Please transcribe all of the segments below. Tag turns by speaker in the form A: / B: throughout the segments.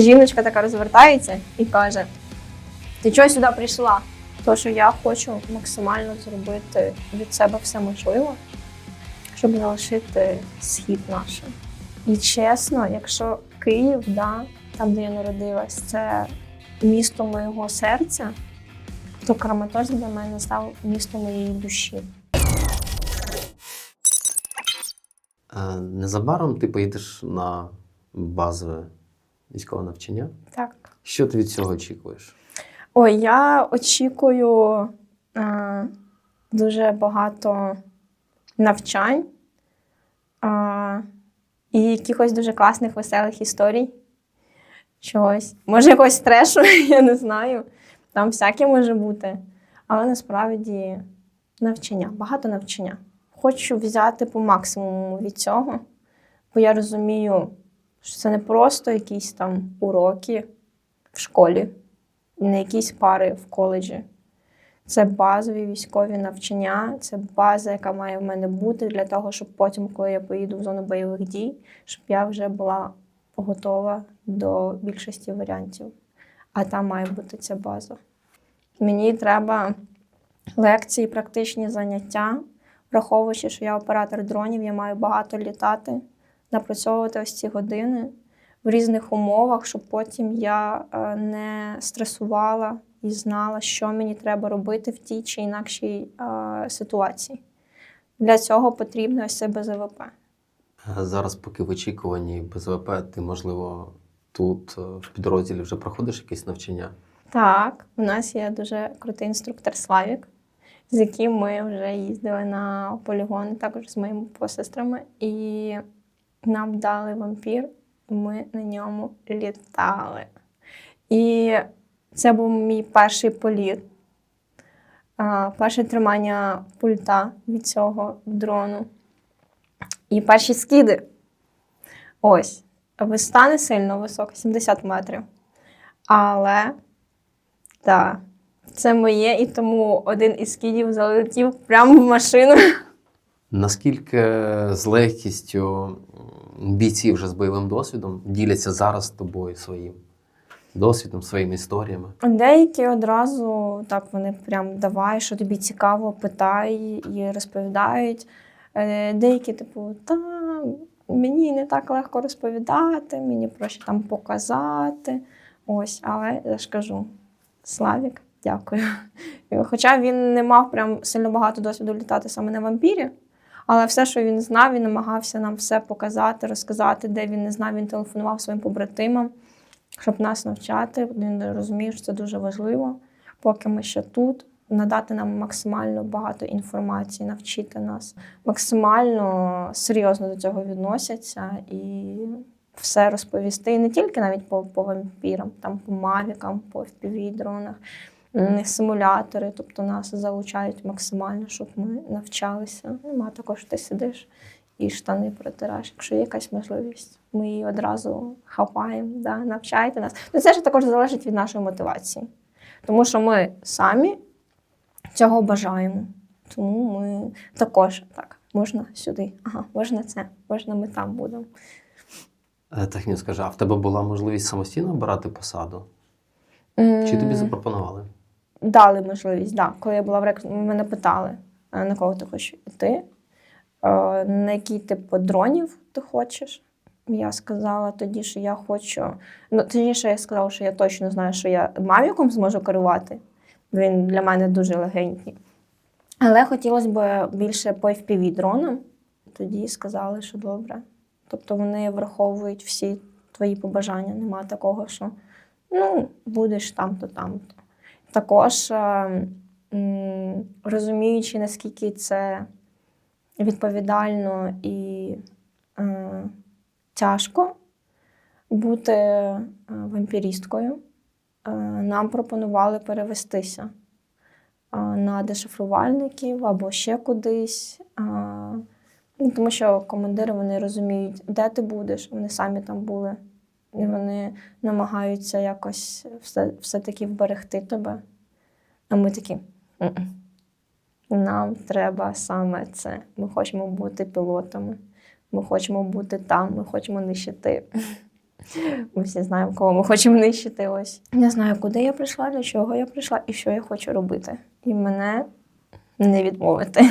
A: Жіночка така розвертається і каже: Ти чого сюди прийшла? То, що я хочу максимально зробити від себе все можливе, щоб залишити схід наш. І чесно, якщо Київ, да, там, де я народилась, це місто моєго серця, то Краматорськ для мене став містом моєї душі.
B: Е, Незабаром ти поїдеш на базове військове навчання.
A: Так.
B: Що ти від цього очікуєш?
A: Ой, я очікую е, дуже багато навчань е, і якихось дуже класних, веселих історій. Чогось. Може, якогось трешу, я не знаю. Там всяке може бути. Але насправді навчання, багато навчання. Хочу взяти по максимуму від цього, бо я розумію, що це не просто якісь там уроки в школі не якісь пари в коледжі. Це базові військові навчання, це база, яка має в мене бути для того, щоб потім, коли я поїду в зону бойових дій, щоб я вже була готова до більшості варіантів. А там має бути ця база. Мені треба лекції, практичні заняття, враховуючи, що я оператор дронів, я маю багато літати, напрацьовувати ось ці години в різних умовах, щоб потім я е, не стресувала і знала, що мені треба робити в тій чи інакшій е, ситуації. Для цього потрібно ось це БЗВП.
B: Е, Зараз, поки в очікуванні БЗВП, ти, можливо, тут в підрозділі вже проходиш якесь навчання.
A: Так, у нас є дуже крутий інструктор Славік, з яким ми вже їздили на полігони, також з моїми посестрами, і нам дали вампір, ми на ньому літали. І це був мій перший політ, перше тримання пульта від цього дрону. І перші скиди. Ось. Висота не сильно висока, 70 метрів. Але так, це моє, і тому один із скидів залетів прямо в машину.
B: Наскільки з легкістю бійці вже з бойовим досвідом діляться зараз з тобою своїм досвідом, своїми історіями?
A: Деякі одразу так вони прям давай, що тобі цікаво, питай і розповідають. Е, Деякі, типу, та мені не так легко розповідати, мені проще там показати. Ось, але я ж кажу, Славік, дякую. Хоча він не мав прям сильно багато досвіду літати саме на вампірі, але все, що він знав, він намагався нам все показати, розказати, де він не знав, він телефонував своїм побратимам, щоб нас навчати. Він розумів, що це дуже важливо, поки ми ще тут. Надати нам максимально багато інформації, навчити нас максимально серйозно до цього відносяться і все розповісти. І не тільки навіть по, по вампірам, там по мавікам, по FPV-дронах, м, симулятори, тобто нас залучають максимально, щоб ми навчалися. Нема також ти сидиш і штани протираєш. Якщо є якась можливість, ми її одразу хапаємо, да, навчайте нас. Ну, це ж також залежить від нашої мотивації. Тому що ми самі цього бажаємо. Тому ми також так, можна сюди, ага, можна це, можна ми там будемо.
B: Е, Технію скажи, а в тебе була можливість самостійно обирати посаду? Чи тобі запропонували?
A: Дали можливість, да. Коли я була в рек, мене питали, на кого ти хочеш йти, Е, на який тип дронів ти хочеш. Я сказала тоді, що я хочу. Ну, точніше, я сказала, що я точно знаю, що я мавіком зможу керувати. Він для мене дуже легенький. Але хотілося б більше по FPV дронам. Тоді сказали, що добре. Тобто вони враховують всі твої побажання. Нема такого, що ну, будеш там-то, там-то. Також е, розуміючи, наскільки це відповідально і е, тяжко бути е, вампірісткою, нам пропонували перевестися на дешифрувальників або ще кудись. Ну, тому що командири вони розуміють, де ти будеш, вони самі там були. І вони намагаються якось все, все-таки вберегти тебе. А ми такі. «М-м. Нам треба саме це. Ми хочемо бути пілотами. Ми хочемо бути там, ми хочемо нищити. Ми всі знаємо, кого ми хочемо нищити. Ось. Не знаю, куди я прийшла, для чого я прийшла і що я хочу робити. І мене не відмовити.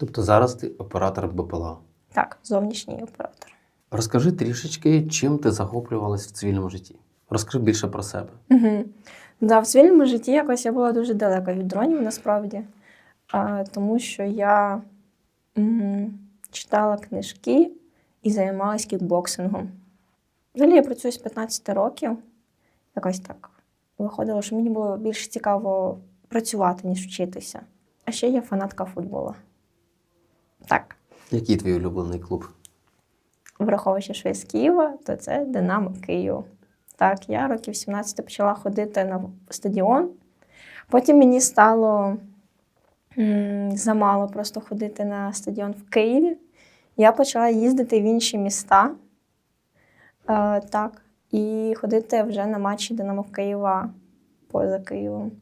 B: Тобто зараз ти оператор БПЛА.
A: Так, зовнішній оператор.
B: Розкажи трішечки, чим ти захоплювалась в цивільному житті. Розкажи більше про себе.
A: Угу. Да, в цивільному житті якось я була дуже далека від дронів насправді, а, тому що я м, читала книжки і займалась кікбоксингом. Взагалі я працюю з 15 років. Якось так виходило, що мені було більш цікаво працювати, ніж вчитися. А ще я фанатка футболу. Так,
B: Який твій улюблений клуб?
A: Враховуючи, що я з Києва, то це Динамо Київ. Так, я років 17 почала ходити на стадіон. Потім мені стало м, замало просто ходити на стадіон в Києві. Я почала їздити в інші міста. Е, так, і ходити вже на матчі Динамо Києва поза Києвом.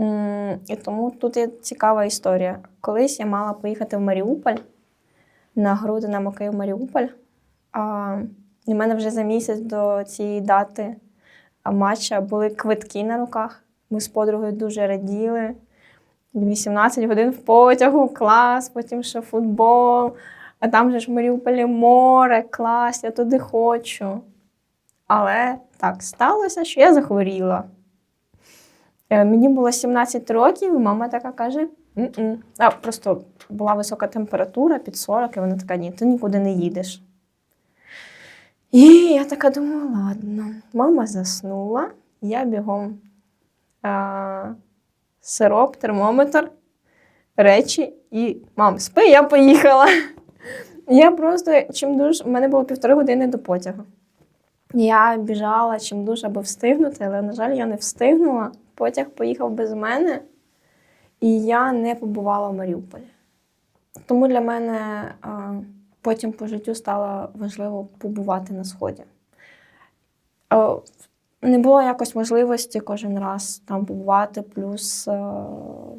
A: М, І тому тут є цікава історія. Колись я мала поїхати в Маріуполь на гру Динамо Київ Маріуполь. І мене вже за місяць до цієї дати матча були квитки на руках. Ми з подругою дуже раділи. 18 годин в потягу, клас, потім ще футбол. А там же ж в Маріуполі море, клас, я туди хочу. Але так сталося, що я захворіла. Е, Мені було 17 років, і мама така каже: а, просто була висока температура під 40, і вона така, ні, ти нікуди не їдеш. І я така думаю, ладно. Мама заснула, я бігом а, сироп, термометр, речі, і мам, спи, я поїхала. Я просто чим дуже, в мене було півтори години до потягу. Я біжала чим дуже, аби встигнути, але, на жаль, я не встигнула. Потяг поїхав без мене, і я не побувала в Маріуполі. Тому для мене а, потім по життю стало важливо побувати на сході. Не було якось можливості кожен раз там побувати, плюс е,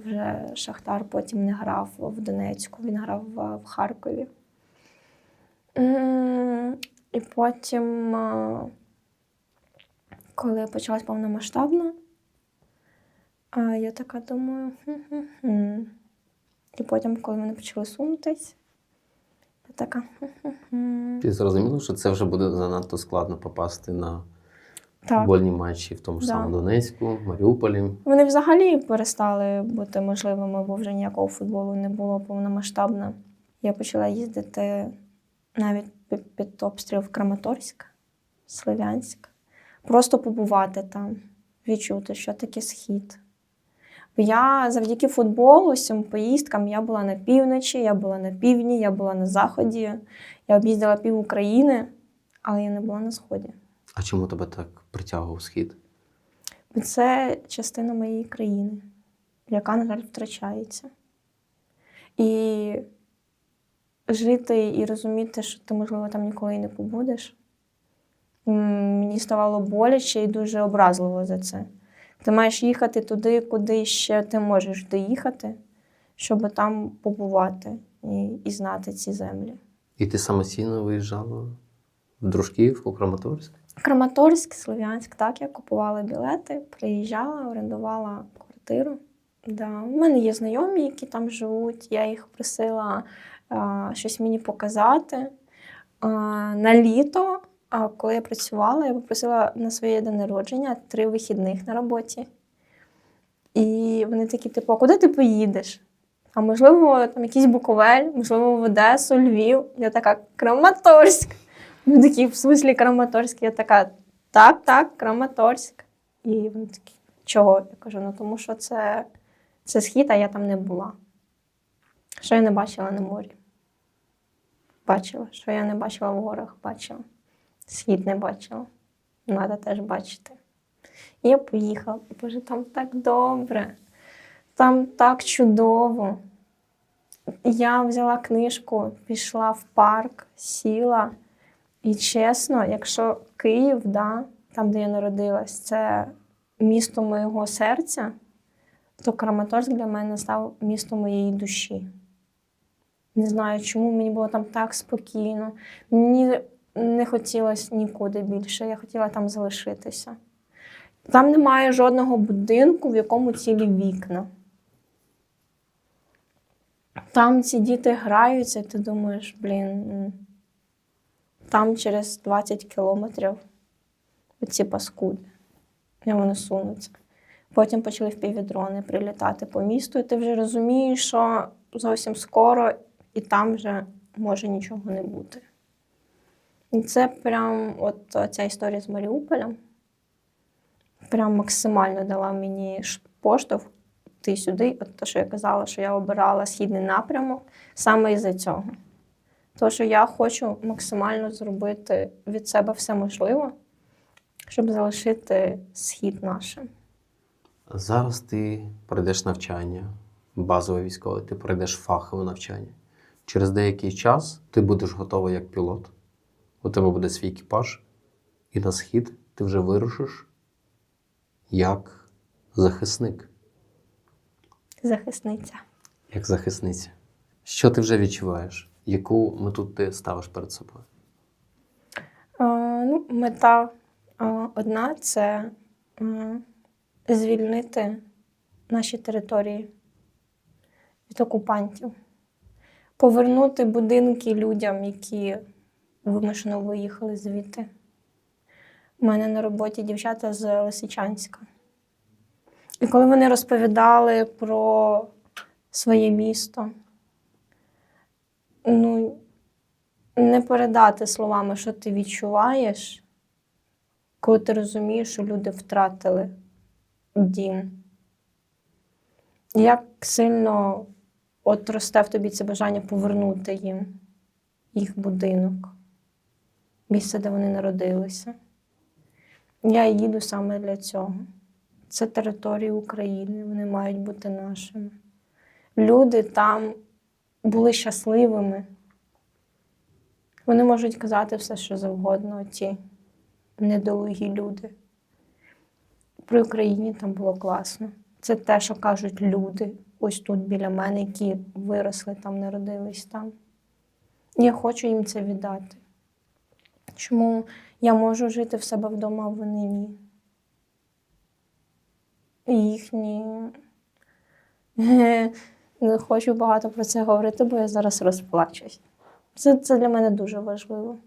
A: вже Шахтар потім не грав в Донецьку, він грав в, Харкові. І потім, е, коли почалась повномасштабна, е, я така думаю. «Хм-хм-хм». І потім, коли вони почали сунутись, така.
B: Ти зрозуміла, що це вже буде занадто складно попасти на
A: Так.
B: футбольні матчі в тому ж
A: Да.
B: самому Донецьку, Маріуполі.
A: Вони взагалі перестали бути можливими, бо вже ніякого футболу не було повномасштабно. Я почала їздити навіть під, під обстріл в Краматорськ, Слов'янськ. Просто побувати там, відчути, що таке схід. Я завдяки футболу, цим поїздкам, я була на півночі, я була на півдні, я була на заході, я об'їздила пів України, але я не була на сході.
B: А чому тебе так притягував схід?
A: Бо Це частина моєї країни, яка, на жаль, втрачається. І жити і розуміти, що ти, можливо, там ніколи не побудеш. Мені ставало боляче і дуже образливо за це. Ти маєш їхати туди, куди ще ти можеш доїхати, щоб там побувати і, і знати ці землі.
B: І ти самостійно виїжджала в Дружківку, Краматорськ?
A: Краматорськ, Слов'янськ, так, я купувала білети, приїжджала, орендувала квартиру. Да. У мене є знайомі, які там живуть. Я їх просила а, щось мені показати. А, на літо, а, коли я працювала, я попросила на своє день народження три вихідних на роботі. І вони такі, типу, а куди ти поїдеш? А можливо, там якийсь Буковель, можливо, в Одесу, Львів. Я така, Краматорськ. Вони такі, в смислі Краматорськ. Я така, так, так, Краматорськ. І вони такі, чого? Я кажу, ну тому що це, це схід, а я там не була. Що я не бачила на морі? Бачила. Що я не бачила в горах, бачила. Схід не бачила. Треба теж бачити. Я поїхала. Боже, там так добре, там так чудово. Я взяла книжку, пішла в парк, сіла. І чесно, якщо Київ, да, там, де я народилась, це місто моєго серця, то Краматорськ для мене став містом моєї душі. Не знаю, чому мені було там так спокійно. Мені не хотілося нікуди більше. Я хотіла там залишитися. Там немає жодного будинку, в якому цілі вікна. Там ці діти граються, і ти думаєш, блін, там через 20 кілометрів ці паскуди. І вони сунуться. Потім почали впівдрони прилітати по місту, і ти вже розумієш, що зовсім скоро і там вже може нічого не бути. Це прям от ця історія з Маріуполем прям максимально дала мені поштовх ти сюди. От те, що я казала, що я обирала східний напрямок саме із-за цього. Тому що я хочу максимально зробити від себе все можливе, щоб залишити схід нашим.
B: Зараз ти пройдеш навчання, базове військове, ти пройдеш фахове навчання. Через деякий час ти будеш готовий як пілот. У тебе буде свій екіпаж, і на схід ти вже вирушиш як захисник,
A: Захисниця.
B: як захисниця. Що ти вже відчуваєш? Яку мету ти ставиш перед собою?
A: Е, ну, мета е, одна це е, звільнити наші території від окупантів, повернути будинки людям, які вимушено виїхали звідти. У мене на роботі дівчата з Лисичанська. І коли вони розповідали про своє місто, ну, не передати словами, що ти відчуваєш, коли ти розумієш, що люди втратили дім. Як сильно от росте в тобі це бажання повернути їм їх будинок, місце, де вони народилися. Я їду саме для цього. Це території України, вони мають бути нашими. Люди там були щасливими. Вони можуть казати все, що завгодно, ті недолугі люди. При Україні там було класно. Це те, що кажуть люди ось тут біля мене, які виросли там, народились там. Я хочу їм це віддати. Чому я можу жити в себе вдома, а вони ні? І Їхні. Не хочу багато про це говорити, бо я зараз розплачусь. Це, це для мене дуже важливо.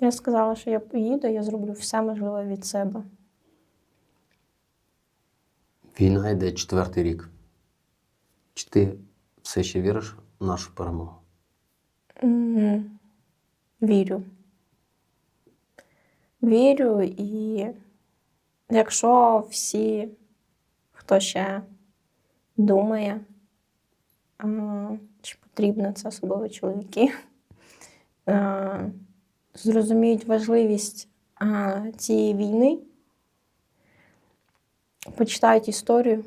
A: Я сказала, що я поїду, я зроблю все можливе від себе.
B: Війна йде четвертий рік. Чи ти все ще віриш в нашу перемогу?
A: Мгм. Вірю. Вірю, і якщо всі, хто ще думає, чи потрібно це особливо чоловіки, зрозуміють важливість цієї війни, почитають історію,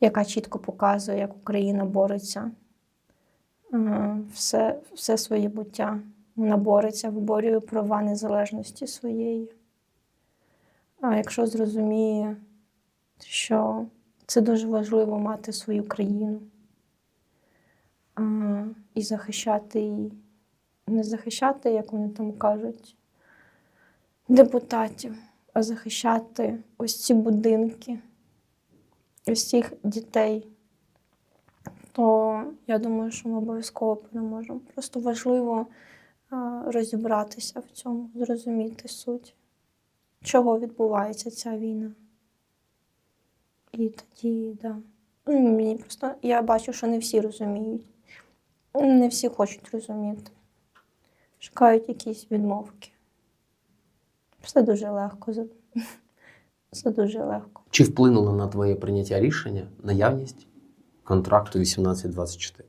A: яка чітко показує, як Україна бореться все, все своє буття. Вона бореться, виборює права незалежності своєї. А якщо зрозуміє, що це дуже важливо мати свою країну а, і захищати її, не захищати, як вони там кажуть, депутатів, а захищати ось ці будинки, ось цих дітей то я думаю, що ми обов'язково переможемо. Просто важливо розібратися в цьому, зрозуміти суть, чого відбувається ця війна. І тоді, да. Ну, Мені просто я бачу, що не всі розуміють. Не всі хочуть розуміти. Шукають якісь відмовки. Все дуже легко. Все дуже легко.
B: Чи вплинуло на твоє прийняття рішення наявність контракту 1824?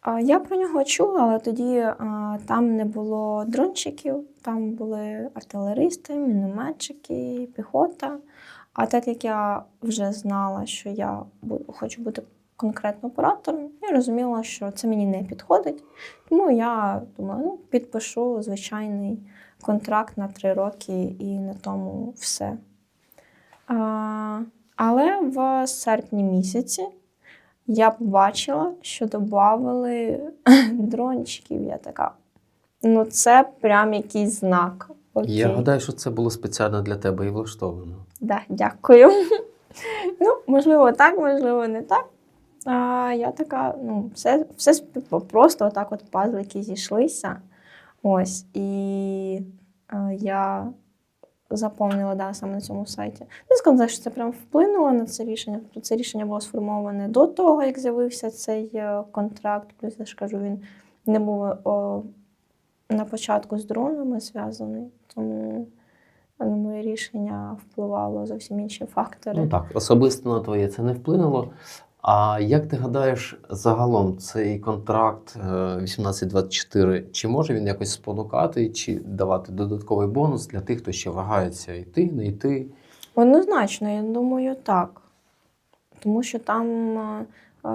A: А, Я про нього чула, але тоді а, там не було дрончиків, там були артилеристи, мінометчики, піхота. А так як я вже знала, що я хочу бути конкретно оператором, я розуміла, що це мені не підходить. Тому я думала, ну, підпишу звичайний контракт на три роки і на тому все. А, але в серпні місяці я побачила, що додавали дрончиків. Я така. ну це прям якийсь знак. Окей.
B: Я гадаю, що це було спеціально для тебе і влаштовано.
A: Да, дякую. ну, можливо, так, можливо, не так. А я така, ну, все, все просто отак от пазлики зійшлися. Ось. І е, я заповнила да, саме на цьому сайті. Не сказати, що це прям вплинуло на це рішення. Тобто це рішення було сформоване до того, як з'явився цей е, контракт. Плюс я ж кажу, він не був о, на початку з дронами зв'язаний. Тому на моє рішення впливало зовсім інші фактори.
B: Ну так, особисто на твоє це не вплинуло. А як ти гадаєш, загалом цей контракт е, 1824, чи може він якось спонукати, чи давати додатковий бонус для тих, хто ще вагається йти, не йти?
A: Однозначно, я думаю, так. Тому що там е, е,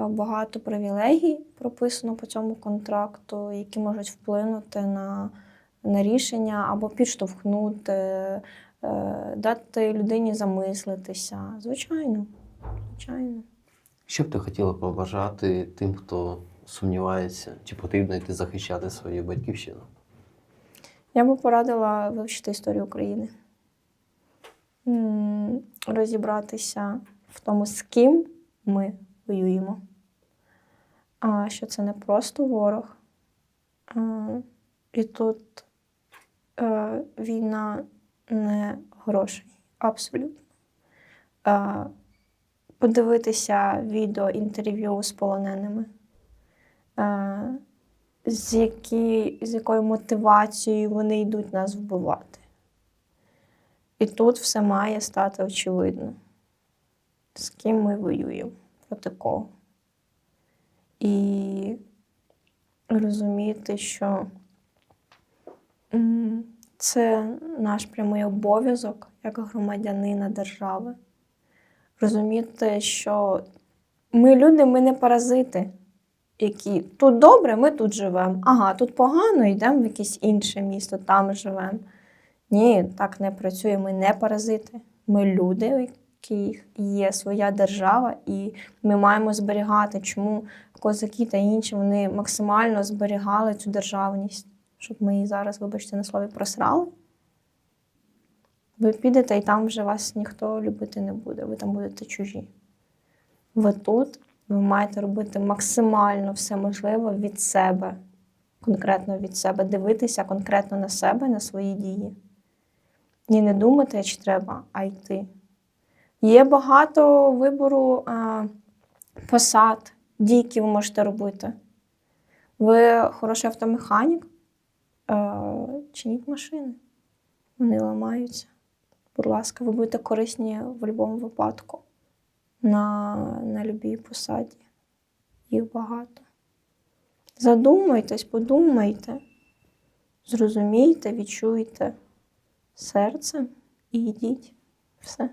A: багато привілегій прописано по цьому контракту, які можуть вплинути на, на рішення або підштовхнути, е, дати людині замислитися. Звичайно, звичайно.
B: Що б ти хотіла побажати тим, хто сумнівається, чи потрібно йти захищати свою батьківщину?
A: Я би порадила вивчити історію України, розібратися в тому, з ким ми воюємо. А що це не просто ворог. І тут е, війна не грошей. Абсолютно. Подивитися відео інтерв'ю з полоненими. Е, з, які, з якою мотивацією вони йдуть нас вбивати. І тут все має стати очевидно, з ким ми воюємо, проти кого. І розуміти, що це наш прямий обов'язок як громадянина держави. Розуміти, що ми люди, ми не паразити які тут добре, ми тут живемо. Ага, тут погано, йдемо в якесь інше місто, там живемо. Ні, так не працює. Ми не паразити. Ми люди, у яких є своя держава, і ми маємо зберігати, чому козаки та інші вони максимально зберігали цю державність, щоб ми її зараз, вибачте, на слові просрали. Ви підете, і там вже вас ніхто любити не буде, ви там будете чужі. Ви тут ви маєте робити максимально все можливе від себе, конкретно від себе, дивитися конкретно на себе, на свої дії. І не думати, чи треба, а йти. Є багато вибору а, посад, дій, які ви можете робити. Ви хороший автомеханік, а, чиніть машини. Вони ламаються. Будь ласка, ви будете корисні в будь-якому випадку на, на любій посаді. Їх багато. Задумайтесь, подумайте, зрозумійте, відчуйте серцем і йдіть. Все.